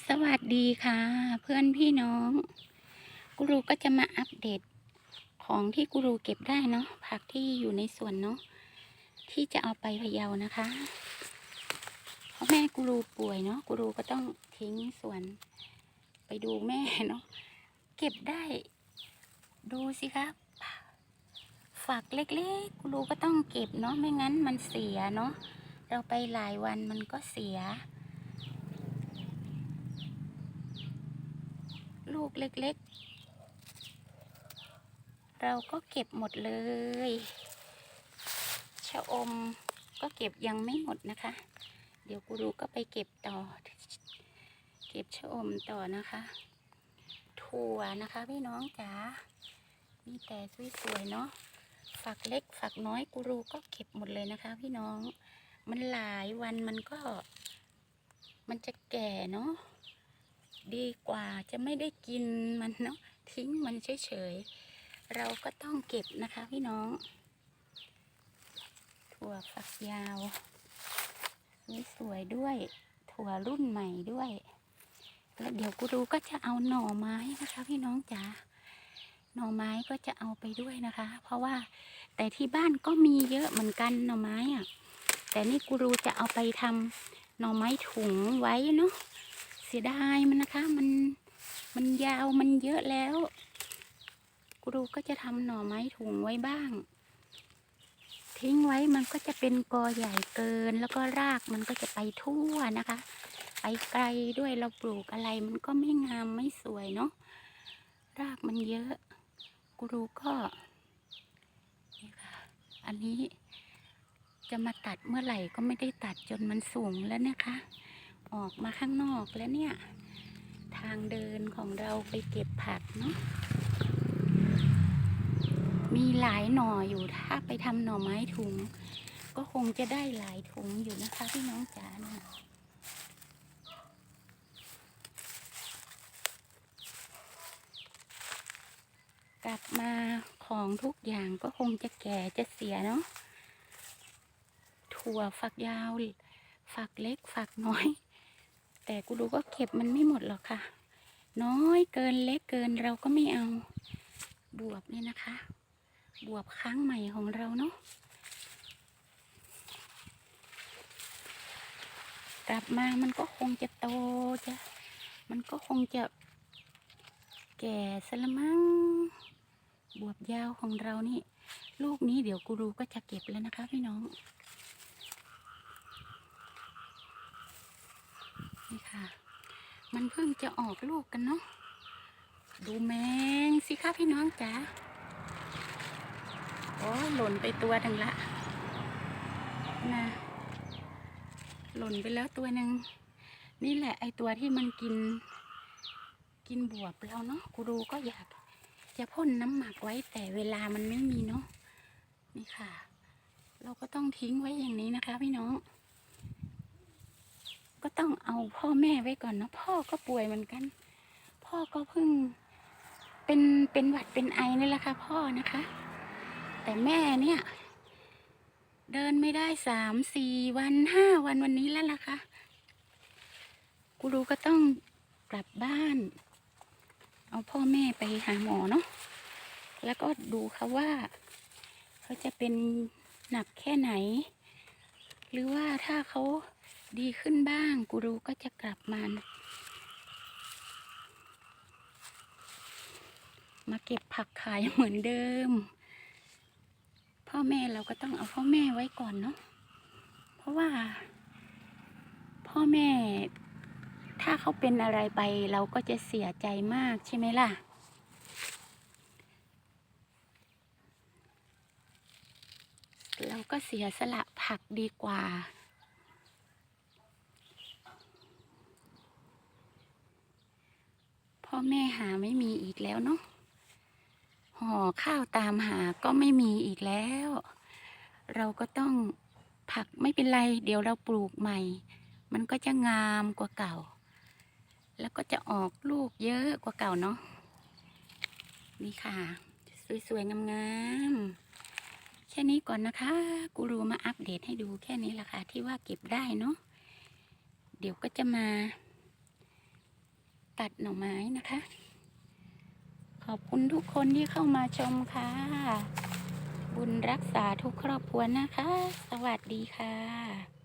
สวัสดีค่ะ เพื่อนพี่น้องกูรูก็จะมาอัปเดตของที่กูรูเก็บได้เนาะผักที่อยู่ในสวนเนาะที่จะเอาไปพะเยานะคะเพราะแม่กูรูป่วยเนาะกูรูก็ต้องทิ้งสวน ไปดูแม่เนาะเก็บได้ ดูสิครับฝักเล็กๆกูรูก็ต้องเก็บเนาะไม่งั้นมันเสียเนาะเราไปหลายวันมันก็เสีย ลูกเล็กๆ เราก็เก็บหมดเลย ชะอมก็เก็บยังไม่หมดนะคะ เดี๋ยวกูรูก็ไปเก็บต่อ เก็บชะอมต่อนะคะ ถั่วนะคะพี่น้องจ๋า มีแต่สวยๆเนาะ ฝักเล็กฝักน้อยกูรูก็เก็บหมดเลยนะคะ พี่น้อง มันหลายวันมันก็ มันจะแก่เนาะ ดีกว่าจะไม่ได้กินมันเนาะทิ้งมันเฉยๆ เราก็ต้องเก็บนะคะพี่น้อง ถั่วฝักยาว สวยๆด้วย ถั่วรุ่นใหม่ด้วย แล้วเดี๋ยวกูรูก็จะเอาหน่อไม้นะคะพี่น้องจ๋าหน่อไม้ก็จะเอาไปด้วยนะคะ เพราะว่าแต่ที่บ้านก็มีเยอะเหมือนกันหน่อไม้อะแต่นี่กูรูจะเอาไปทำหน่อไม้ถุงไว้เนาะ สียดายมันนะคะ มันมันยาวมันเยอะแล้วกูรูก็จะทำหน่อไม้ถุงไว้บ้าง ทิ้งไว้มันก็จะเป็นกอใหญ่เกิน แล้วก็รากมันก็จะไปทั่วนะคะ ไปไกลด้วยเราปลูกอะไรมันก็ไม่งามไม่สวยเนาะรากมันเยอะกูรูก็นี่ค่ะอันนี้จะมาตัดเมื่อไหร่ก็ไม่ได้ตัดจนมันสูงแล้วนะคะ ออกมาข้างนอกแล้วเนี่ย ทางเดินของเราไปเก็บผักเนาะมีหลายหน่ออยู่ถ้าไปทำหน่อไม้ถุง ก็คงจะได้หลายถุงอยู่นะคะพี่น้องจ๋านะกลับมาของทุกอย่างก็คงจะแก่จะเสียเนาะถั่วฝักยาว ฝักเล็กฝักน้อย แต่กูดูก็เก็บมันไม่หมดหรอกค่ะ น้อยเกินเล็กเกินเราก็ไม่เอา บวบเนี่ยนะคะ บวบครั้งใหม่ของเราเนาะกลับมามันก็คงจะโตจะมันก็คงจะแก่สละมั้งบวบยาวของเรานี่ ลูกนี้เดี๋ยวกูรูก็จะเก็บแล้วนะคะพี่น้อง นี่ค่ะ มันเพิ่งจะออกลูกกันเนาะ ดูแมงสิคะพี่น้องจ๋า โอ้หล่นไปตัวหนึ่งละนะหล่นไปแล้วตัวหนึ่ง นี่แหละไอตัวที่มันกิน กินบวบเราเนาะกูดูก็อยากจะพ่นน้ำหมักไว้แต่เวลามันไม่มีเนาะ นี่ค่ะ เราก็ต้องทิ้งไว้อย่างนี้นะคะพี่น้อง ก็ต้องเอาพ่อแม่ไว้ก่อนเนาะพ่อก็ป่วยเหมือนกัน พ่อก็เพิ่งเป็นเป็นหวัดเป็นไอนี่แหละค่ะพ่อนะคะ แต่แม่เนี่ย เดินไม่ได้สามสี่วันห้าวันวันนี้แล้วล่ะค่ะกูรู้ก็ต้องกลับบ้าน เอาพ่อแม่ไปหาหมอเนาะแล้วก็ดูเขาว่า เขาจะเป็นหนักแค่ไหน หรือว่าถ้าเขา ดีขึ้นบ้าง กูรูก็จะกลับมามาเก็บผักขายเหมือนเดิม พ่อแม่เราก็ต้องเอาพ่อแม่ไว้ก่อนเนาะเพราะว่า พ่อแม่ ถ้าเขาเป็นอะไรไปเราก็จะเสียใจมากใช่ไหมล่ะเราก็เสียสละผักดีกว่า พ่อแม่หาไม่มีอีกแล้วเนาะห่อข้าวตามหาก็ไม่มีอีกแล้ว เราก็ต้องผักไม่เป็นไร เดี๋ยวเราปลูกใหม่ มันก็จะงามกว่าเก่า แล้วก็จะออกลูกเยอะกว่าเก่าเนาะนี่ค่ะ สวยๆงามๆแค่นี้ก่อนนะคะ กูรูมาอัปเดตให้ดูแค่นี้ละค่ะที่ว่าเก็บได้เนาะเดี๋ยวก็จะมา ตัดหน่อไม้นะคะ ขอบคุณทุกคนที่เข้ามาชมค่ะ บุญรักษาทุกครอบครัวนะคะ สวัสดีค่ะ